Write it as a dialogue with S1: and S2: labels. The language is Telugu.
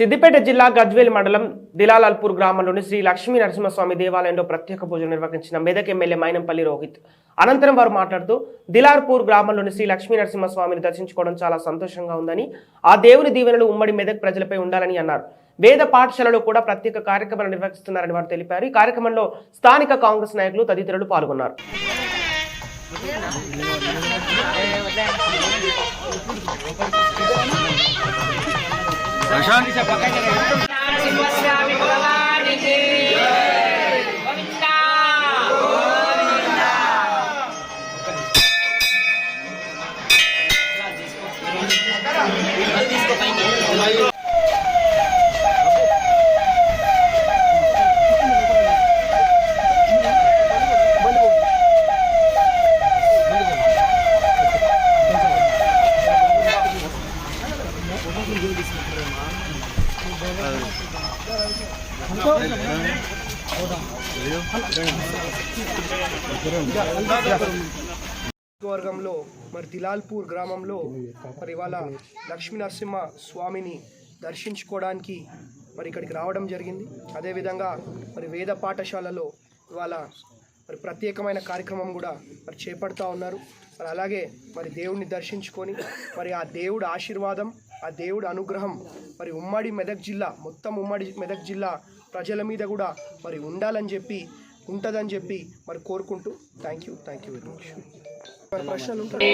S1: సిద్దిపేట జిల్లా గజ్వేల్ మండలం దిలాలాల్పూర్ గ్రామంలోని శ్రీ లక్ష్మీ నరసింహస్వామి దేవాలయంలో ప్రత్యేక పూజలు నిర్వహించిన మెదక్ ఎమ్మెల్యే మైనంపల్లి రోహిత్. అనంతరం వారు మాట్లాడుతూ దిలార్పూర్ గ్రామంలోని శ్రీ లక్ష్మీ నరసింహస్వామిని దర్శించుకోవడం చాలా సంతోషంగా ఉందని ఆ దేవుని దీవెనలు ఉమ్మడి మెదక్ ప్రజలపై ఉండాలని అన్నారు. వేద పాఠశాలలో కూడా ప్రత్యేక కార్యక్రమాలు నిర్వహిస్తున్నారని వారు తెలిపారు. ఈ కార్యక్రమంలో స్థానిక కాంగ్రెస్ నాయకులు తదితరులు పాల్గొన్నారు.
S2: నరసింహస్వామి
S3: వర్గంలో మరి దిలాల్పూర్ గ్రామంలో మరి ఇవాళ లక్ష్మీ నరసింహ స్వామిని దర్శించుకోవడానికి మరి ఇక్కడికి రావడం జరిగింది. అదేవిధంగా మరి వేద పాఠశాలలో ఇవాళ మరి ప్రత్యేకమైన కార్యక్రమం కూడా మరి చేపడతా ఉన్నారు. మరి అలాగే మరి దేవుణ్ణి దర్శించుకొని మరి ఆ దేవుడి ఆశీర్వాదం ఆ దేవుడు అనుగ్రహం మరి ఉమ్మడి మెదక్ జిల్లా మొత్తం ఉమ్మడి మెదక్ జిల్లా ప్రజల మీద కూడా మరి ఉండాలని చెప్పి ఉంటుందని చెప్పి మరి కోరుకుంటూ thank you thank you very much ప్రశ్నలు ఉంటాయి.